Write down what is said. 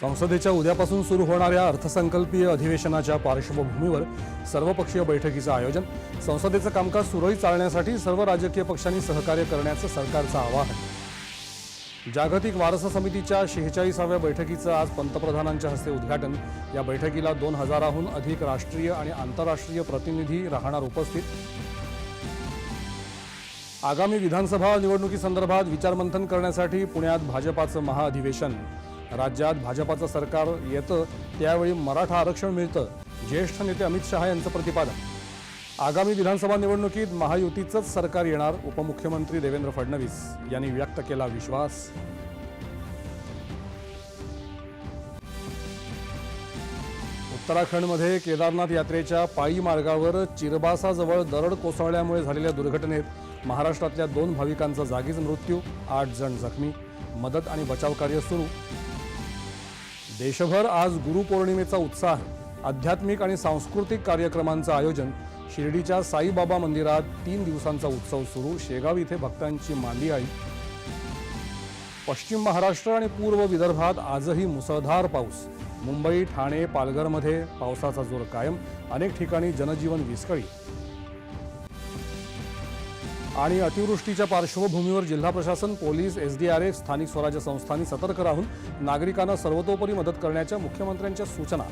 संसदेच्या उद्यापासून सुरू होणाऱ्या अर्थसंकल्पीय अधिवेशनाच्या पार्श्वभूमीवर सर्वपक्षीय बैठकीचं आयोजन संसदेचं कामकाज सुरळीत चालण्यासाठी सर्व राजकीय पक्षांनी सहकार्य करण्याचं सरकारचं आवाहन. जागतिक वारसा समितीच्या शेहेचाळीसाव्या बैठकीचं आज पंतप्रधानांच्या हस्ते उद्घाटन. या बैठकीला दोन हजाराहून अधिक राष्ट्रीय आणि आंतरराष्ट्रीय प्रतिनिधी राहणार उपस्थित. आगामी विधानसभा निवडणुकीसंदर्भात विचारमंथन करण्यासाठी पुण्यात भाजपाचं महाअधिवेशन. राज्यात भाजपाचं सरकार येतं त्यावेळी मराठा आरक्षण मिळतं ज्येष्ठ नेते अमित शहा यांचं प्रतिपादन. आगामी विधानसभा निवडणुकीत महायुतीचंच सरकार येणार उपमुख्यमंत्री देवेंद्र फडणवीस यांनी व्यक्त केला विश्वास. उत्तराखंडमध्ये केदारनाथ यात्रेच्या पायी मार्गावर चिरबासाजवळ दरड कोसळल्यामुळे झालेल्या दुर्घटनेत महाराष्ट्रातल्या दोन भाविकांचा जागीच मृत्यू आठ जण जखमी. मदत आणि बचाव कार्य सुरू. देशभर आज गुरुपौर्णिमेचा उत्साह आध्यात्मिक आणि सांस्कृतिक कार्यक्रमांचं आयोजन शिर्डीच्या साईबाबा मंदिरात तीन दिवसांचा उत्सव सुरू शेगाव इथे भक्तांची मांदियाळी पश्चिम महाराष्ट्र आणि पूर्व विदर्भात आजही मुसळधार पाऊस. मुंबई ठाणे पालघरमध्ये पावसाचा जोर कायम अनेक ठिकाणी जनजीवन विस्कळीत. आणि अतिवृष्टीच्या पार्श्वभूमीवर जिल्हा प्रशासन पोलीस एसडीआरएफ स्थानिक स्वराज्य संस्थांनी सतर्क राहून नागरिकांना सर्वतोपरी मदत करण्याच्या मुख्यमंत्र्यांच्या सूचना